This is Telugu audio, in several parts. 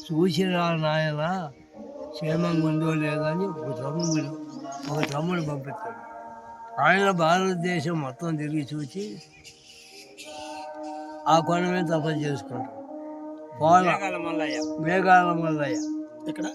చూసిరా నాయన క్షేమంగా ఉందో లేదో అని ఒక తమ్ముడు ఒక తమ్ముడు పంపిస్తాడు. ఆయన భారతదేశం మొత్తం తిరిగి చూసి ఆ కొండ మీద తపస్సు చేసుకుంటాడు. మేఘాల మల్లయ్య. ఇక్కడ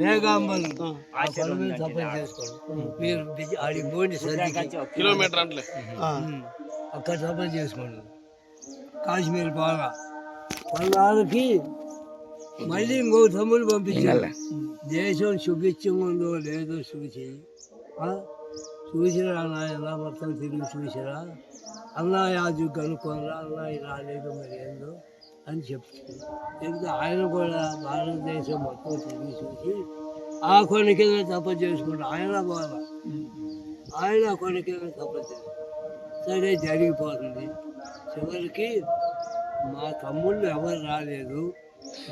మేఘాంబలు ఆ కొండ మీద తపస్సు చేసుకోండి మీరు ఆడికి పోండి కిలోమీటర్ అంటే. అక్కడ సపోర్ట్ చేసుకోండి కాశ్మీర్ బాగా కొన్నాళ్ళకి మళ్ళీ ఇంకో తమ్ముడు పంపించారు దేశం సుభిక్షంగా ఉందో లేదో చూసి? చూసిరా నాయన మొత్తం తిరిగి చూసిరా అన్నా యాజు కనుక్కోరా అన్నా రాలేదు మరి ఏందో అని చెప్తుంది. ఎందుకంటే ఆయన కూడా భారతదేశం మొత్తం తిరిగి చూసి ఆ కొన్ని కింద తప్ప చేసుకుంటారు ఆయన బాగా ఆయన కొన్ని కింద తప్ప సరే జరిగిపోతుంది. చివరికి మా తమ్ముళ్ళు ఎవరు రాలేదు.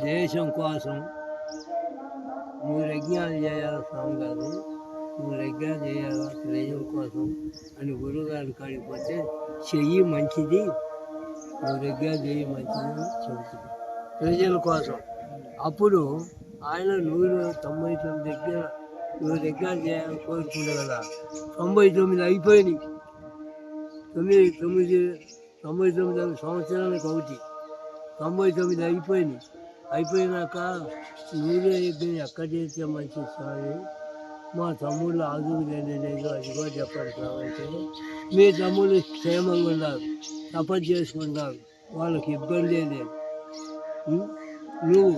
దేశం కోసం నువ్వు యజ్ఞాలు చేయాలి స్వామి గారు నువ్వు యజ్ఞాలు చేయాలి దేశం కోసం అని గురువుగారు కాడిపోతే చెయ్యి మంచిది నువ్వు యజ్ఞాలు చేయి మంచిది చెబుతుంది. ప్రజల కోసం. అప్పుడు ఆయన నూరు తొంభై తొమ్మిది దగ్గర నువ్వు యజ్ఞాలు చేయాలని కోరుకుంటే కదా. తొంభై తొమ్మిది అయిపోయినాయి. తొమ్మిది తొమ్మిది తొంభై తొమ్మిది సంవత్సరానికి ఒకటి. తొంభై తొమ్మిది అయిపోయినాయి. అయిపోయినాక నువ్వే యజ్ఞం ఎక్కడ చేస్తే మంచి స్వామి? మా తమ్ముళ్ళు ఆదుకు లేదు అది కూడా చెప్పండి కాబట్టి. మీ తమ్ముళ్ళు క్షేమంగా ఉన్నారు తపన చేసుకున్నారు వాళ్ళకి ఇబ్బంది లేదు. నువ్వు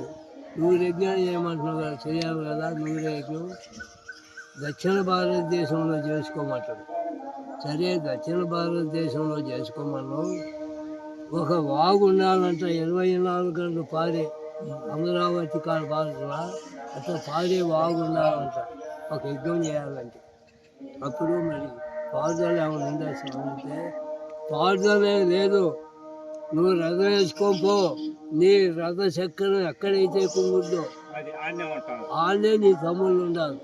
నువ్వు యజ్ఞం చేయమంటున్నావు కదా చేయాలి కదా నువ్వు యజ్ఞం దక్షిణ భారతదేశంలో చేసుకోమంటాడు సరే దక్షిణ భారతదేశంలో చేసుకోమన్నావు. ఒక వాగు ఉండాలంటే ఇరవై నాలుగు గంటలు పారే. అమరావతి పారుతున్నా అట్లా పారే వాగు ఉండాలంట ఒక యుద్ధం చేయాలంటే. అప్పుడు మరి పారుదల ఏమైనా ఉందా అంటే పారుదలే లేదు. నువ్వు రథం వేసుకోపో నీ రథ చక్రం ఎక్కడైతే కుంగుద్దో ఆడనే నీ తమ్ముళ్ళు ఉండాలి.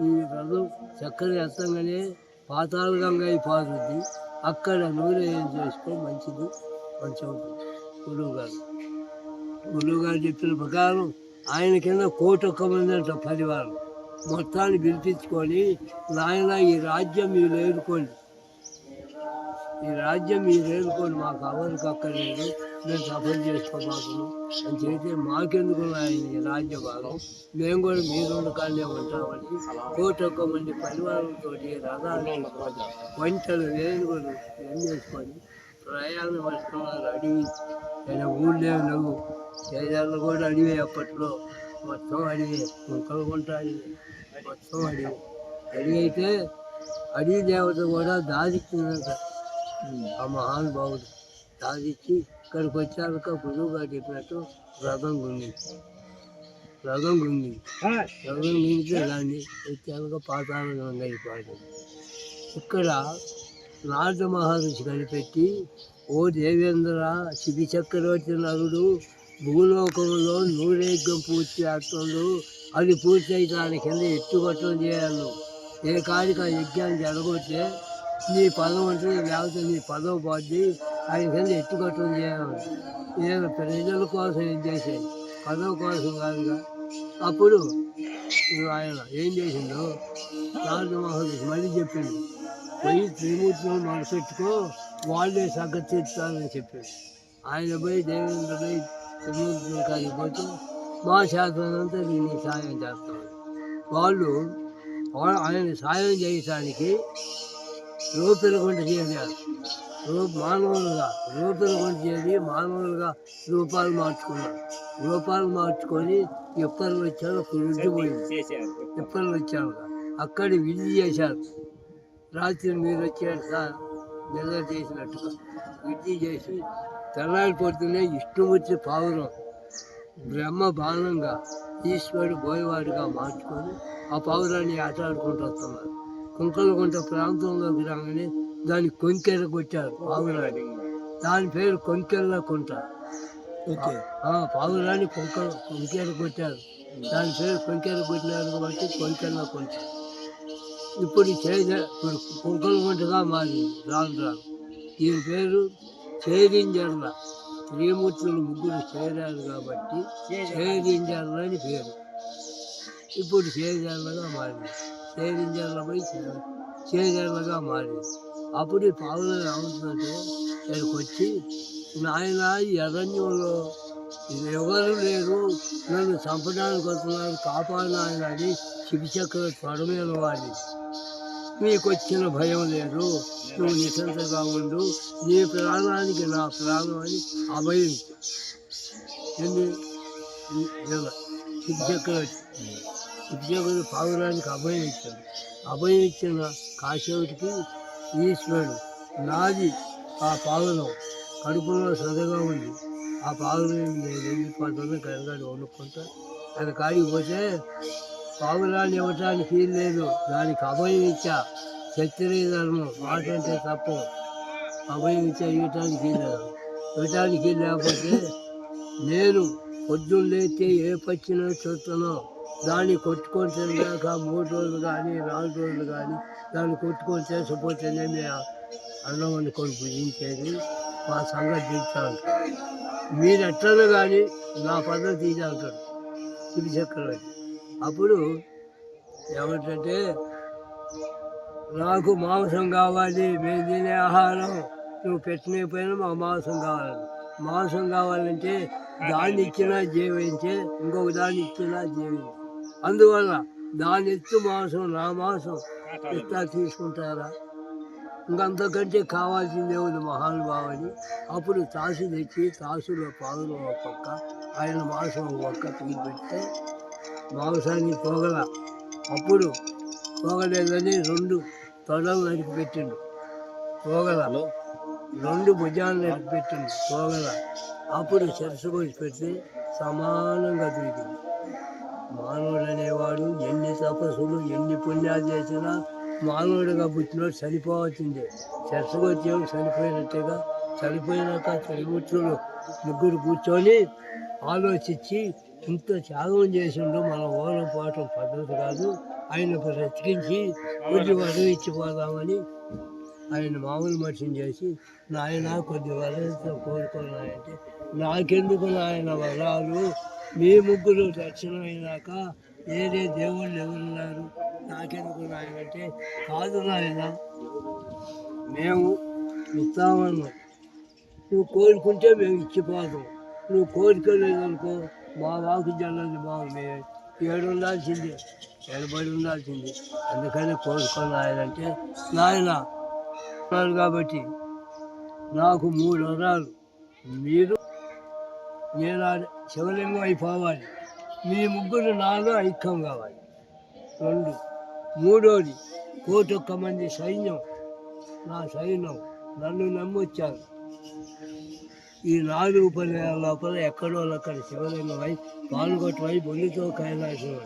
ఈ రథం చక్కెర ఎత్తంగానే పాతాళ గంగ అయిపోతుంది అక్కడ నూనె ఏం చేసుకో మంచిది. మంచి అవుతుంది గురువు గారు. గురువు గారు చెప్పిన ప్రకారం ఆయన కింద కోటి ఒక్క మంది అంట పరివారం మొత్తాన్ని పిలిపించుకొని నాయన ఈ రాజ్యం మీరు ఏరుకోండి ఈ రాజ్యం మీరు ఏరుకోండి మాకు ఎవరికి అక్కర్లేదు. మేము సఫలం చేసుకోమాకును. అని చేస్తే మాకెందుకు ఆయన ఈ రాజ్య భాగం? మేము కూడా మీరు ఉండకానే ఉంటామని కోటి ఒక్క మంది పరివారంతో రథాలు వంటలు వంటలు కూడా ఏం చేసుకొని ప్రయాణం వస్తున్నారు అడవి నేను ఊళ్ళో నువ్వు చేయాలి కూడా అడివే అప్పట్లో. మొత్తం అడివే కుక్కలు కొంటా మొత్తం అడివి అడివి అయితే అడవి దేవత కూడా దాదిచ్చిందంట ఆ మహానుభావుడు దాదిచ్చి ఇక్కడికి వచ్చాక గురువుగా చెప్పినట్టు రథం గుండి రథం గుండి రథం గుండితే దాన్ని వచ్చాక పాతాళ గంగ అయిపోయింది. ఇక్కడ రాజమహర్షి కనిపెట్టి ఓ దేవేంద్ర శివి చక్రవర్తి నరుడు భూలోకంలో నూరేగ్గం పూర్తి చేస్తుండు అది పూర్తి అయితే దాని కింద ఎత్తుగట్టం చేయాలి ఏ కాడికి ఆ యజ్ఞాన్ని జరగొచ్చే నీ పదం ఉంటుంది లేకపోతే నీ పదవి పోద్ది ఆయన కింద ఎత్తుగట్టం చేయాలి నేను ప్రజల కోసం ఏం చేశాను పదవి కోసం కాదుగా. అప్పుడు ఆయన ఏం చేసిందో రాజమహర్షి మళ్ళీ చెప్పిండు. పోయి త్రిమూర్తిలో మనసెట్టుకో వాళ్ళే సగతిస్తారని చెప్పాడు. ఆయన పోయి దేవేంద్ర పోయి త్రిమూర్తి కాడికి పోతే మా శాస్త్రం అంతా దీన్ని సాయం చేస్తాం వాళ్ళు ఆయన సాయం చేయటానికి రూపెలగొండ చేయాలి రూప మానవులుగా రూపెలగొండ చేసి మానవులుగా రూపాలు మార్చుకున్నారు. రూపాలు మార్చుకొని ఎప్పలు వచ్చారో పోయింది. ఎప్పలు వచ్చారు అక్కడ విధి చేశారు. రాత్రి మీరు వచ్చారు సార్. నిద్ర చేసినట్టుగా విధి చేసి తెల్లారి పొద్దున్నే ఇష్టమూర్తి పావురం బ్రహ్మ బాణంగా ఈశ్వరుడు బోయవాడిగా మార్చుకొని ఆ పావురాన్ని ఆటాడుకుంటూ వస్తున్నారు. కుంకలగుంట ప్రాంతంలోకి రాగానే దాన్ని కొంకెర కొట్టారు పావురాన్ని దాని పేరు కొంకెల్ల కుంట. ఓకే. పావురాన్ని కొంక కొంకెర కొట్టారు. దాని పేరు కొంకెర కొట్టినారు కాబట్టి కొంకెల్ల కుంట. ఇప్పుడు చేద ఇప్పుడు కుంకలగుంటగా మారింది రాను రాను దీని పేరు చేదింజర్ల త్రిమూర్తులు ముగ్గురు చేరారు కాబట్టి చేరింజర్లని పేరు. ఇప్పుడు చేజర్లగా మారింది. చేరింజర్లపై చేజర్లగా మారింది. అప్పుడు పావులు ఏమవుతుందంటే ఇక్కడికి వచ్చి నాయన ఈ అరణ్యంలో ఎవరు లేరు. నన్ను చంపడానికి వస్తున్నారు. కాపాడు అని శివచక్ర త్వరమైన వాడి నీకు వచ్చిన భయం లేదు. నువ్వు నిశ్చింతగా ఉండు. నీ ప్రాణానికి నా ప్రాణం అని అభయం. ఏంది శివచక్ర శివచక్రుడు పావురానికి అభయం ఇచ్చాడు. అభయం ఇచ్చిన కాశవుడికి ఈశ్వరుడు నాది ఆ పావురం. కడుపులో సదగా ఉంది. ఆ పావురం నేను వెళ్ళిపోతాను కనగాడు వండుకుంటా ఆయన కాడికి పోతే పావురాన్ని ఇవ్వటానికి ఫీల్ లేదు. దానికి అభయం ఇచ్చా. క్షత్రియ ధర్మం. మాట అంటే తప్పు. అభయం ఇచ్చా ఇవ్వటానికి లేదు. ఇవ్వటానికి లేకపోతే నేను పొద్దున్నైతే ఏ పచ్చిన చూస్తానో దాన్ని కొట్టుకొని తినగాక మూడు రోజులు కానీ నాలుగు రోజులు కానీ దాన్ని కొట్టుకొని చేసిపోతేనే మేము అన్నం వండుకొని పూజించేది మా సంగతి చెప్తాను మీరు ఎట్లనో కానీ నా పద్ధతి ఇది అంటాడు శివ చక్రవర్తి అప్పుడు ఏమంటే నాకు మాంసం కావాలి మేము తినే ఆహారం నువ్వు పెట్టిన పైన మా మాంసం కావాలి. మాంసం కావాలంటే దాన్ని ఇచ్చినా జీవించే ఇంకొక దాన్ని ఇచ్చినా జీవించే. అందువల్ల దాని ఎత్తు మాంసం నా మాంసం ఎట్లా తీసుకుంటారా? ఇంకంతకంటే కావాల్సిందే ఉంది మహానుభావుని. అప్పుడు తాసు తెచ్చి తాసులో పాదులు ఒక పక్క ఆయన మాంసం ఒక పక్క తీసి పెడితే మాంసాన్ని పోగల. అప్పుడు పోగలేదని రెండు తొడలు నరికి పెట్టిండు. పోగల. రెండు భుజాలు నరికి పెట్టిండు. పోగల. అప్పుడు చెరసపోసి పెడితే సమానంగా దొరికింది మానవుడు అనేవాడు ఎన్ని తపస్సులు ఎన్ని పుణ్యాలు చేసినా మానవుడిగా పుట్టినోడు చనిపోవచ్చిందే. చెరసగొచ్చేవాడు చనిపోయినట్టుగా చనిపోయినాక చనిపుత్రులు ముగ్గురు కూర్చొని ఆలోచించి ఇంత త్యాగం చేసిండు మనం ఓనం పోవటం పద్ధతి కాదు. ఆయన బ్రతికించి కొద్ది వరం ఇచ్చిపోదామని ఆయన మామూలు మనిషిని చేసి నాయన కొద్ది వరతో కోరుకున్నాయంటే నాకెందుకు నాయన వరాలు? మీ ముగ్గురు దర్శనం అయినాక వేరే దేవుళ్ళు ఎవరున్నారు? నాకెందుకు నాయన కాదు నాయన. మేము ఇస్తామన్నా. నువ్వు కోరుకుంటే మేము ఇచ్చిపోతాం. నువ్వు కోరుకోలేదనుకో మా వాకు జల్లది బాగుంది. ఏడు ఉండాల్సింది ఎడబడి ఉండాల్సింది. అందుకని కోరుకోను ఆయనంటే నాయన కాబట్టి నాకు మూడు వరాలు. మీరు నేను శివలింగం అయిపోవాలి. మీ ముగ్గురు నాలో ఐక్యం కావాలి. రెండు మూడోది కోటి ఒక్క మంది సైన్యం. నా సైన్యం నన్ను నమ్మొచ్చారు. ఈ నాలుగు పర్యాల లోపల ఎక్కడో అక్కడ శివలింగమై పాల్గొట్టమై బొల్లితో కైలాసం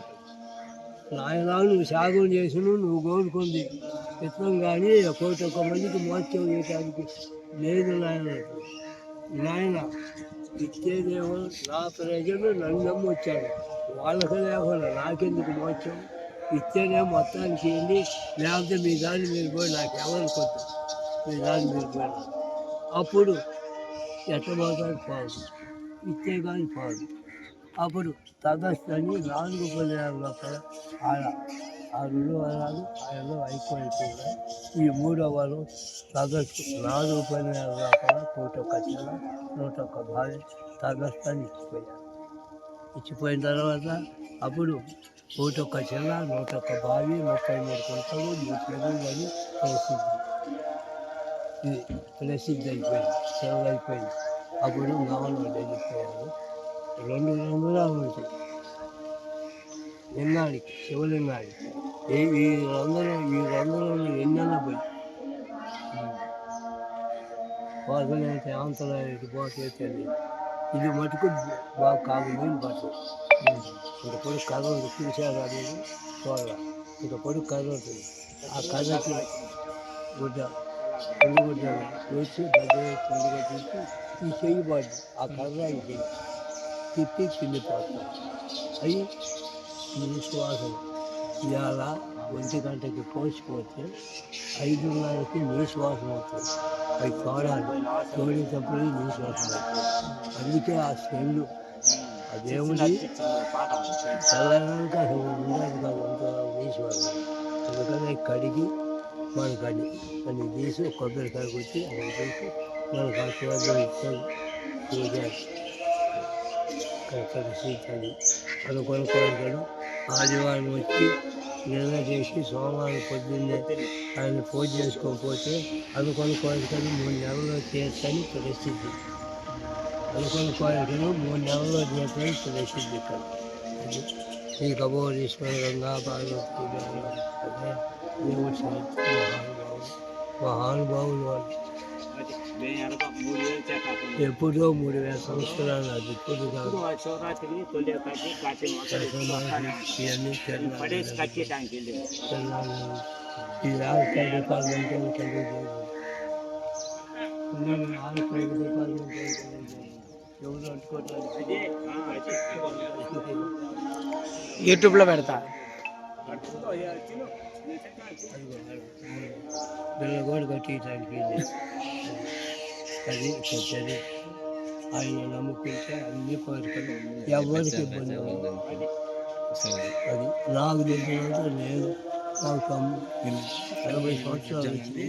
నాయన నువ్వు సాగం చేసిన నువ్వు కోరుకుంది. చిత్రం కానీ కోటి ఒక్క మందికి మోత్యం చేయడానికి లేదు నాయన. నాయన ఇచ్చేదేమో నా ప్రజలు నన్ను నమ్మొచ్చాడు వాళ్ళకి లేకుండా నాకెందుకు మోత్యం ఇచ్చేదే మొత్తానికి చేయండి లేకపోతే మీ దాన్ని మీరు పోయి నాకు ఎవరు కొద్దు మీ దాన్ని మీరు పోయి. అప్పుడు ఎట్టబోతాడు పోదు ఇచ్చే కానీ పోదు అప్పుడు తదస్తని నాలుగు పదిహేను లోపల ఆడ ఆ రెండు వరాలు ఆయనలో అయిపోయిపోయినా ఈ మూడో వరం తదస్తు నాలుగు పదిహేను లోపల నూట ఒక్క చిన్న నూట ఒక్క భార్య తగస్థాన్ని ఇచ్చిపోయారు. ఇచ్చిపోయిన తర్వాత అప్పుడు కోటి ఒక్క చిన్న నూట ఒక్క బావి ముప్పై మూడు కొంతలు మూడు పెరుగులు అని ప్రసిద్ధి. ఇది ప్రసిద్ధి అయిపోయింది సెలవు అయిపోయింది అప్పుడు నావలు వెళ్ళిపోయారు రెండు రంగురాలు ఉంటాయి లింగానికి శివలింగానికి ఈ ఈ రంగులో ఈ రంగులో ఎన్నెన్న పోయి? వాసనైతే ఆంతరానికి పోతే తెలియదు ఇది మటుకు బాగా కాదు నేను పట్టు ఇంక పొడి కథ ఉంది చూసారు అనేది చూడాలి ఇంక పొడి కథ ఉంటుంది ఆ కథకి గుడ్డ. పెళ్ళి గుడ్డ వేసి దగ్గర పండుగ తీసి ఈ చెయ్యి పడ్డు ఆ కర్ర ఈ చెయ్యి తిప్పి కింది పోతాం అవి ఈ శ్వాసన ఇవాళ ఒంటి గంటకి పోసిపోతే ఐదున్నరకి నీ శ్వాసన అవుతుంది. అవి చూడాలి చూడేటప్పుడు నీసు వస్తుంది అందుకే ఆ స్మెల్ ఆ దేవుడి చల్లనాక ఉండదు కాదు అంత నీసు అందుకని కడిగి మన కడి అని తీసి కొబ్బరికాయ కొట్టి అది తీసి మనకు ఆశీర్వాదం ఇస్తాను పూజ కలిసి అనుకోని అనుకొని కోరికలు ఆదివారం వచ్చి నిన్న చేసి సోమవారం పొద్దున్నే ఆయన పూజ చేసుకోకపోతే అనుకొని కోరికలు మూడు నెలల్లో చేర్చని పరిస్థితి అనుకొని కోరికలు మూడు నెలల్లో చేర్చని పరిస్థితి ఇక్కడ. అది శ్రీ కబోరీశ్వర గంగా పార్వతీ అదే దేవుడు సాక్షి మహానుభావులు. మహానుభావులు వాళ్ళు. ఎప్పుడో మూడు వేల సంవత్సరాలు అది ఇప్పుడు కాదు శివరాత్రి తొలి కట్టి కట్టి ఇవన్నీ పడేసి కట్టేటానికి తెల్లాలి ఈ ఆలకాయ డిపార్ట్మెంట్ చదువు ఆలకాయ డిపార్ట్మెంట్ ఎవరు అంటుకోవట్లేదు అదే యూట్యూబ్లో పెడతా బిల్ల కూడా కట్టేయటానికి అది చెప్తుంది ఆయన నమ్ముకుంటే అన్ని కోరికలు ఎవరికి ఇబ్బంది అది నాకు తెలిసినంత నేను నాకు తమ్ము- సంవత్సరాలు వచ్చింది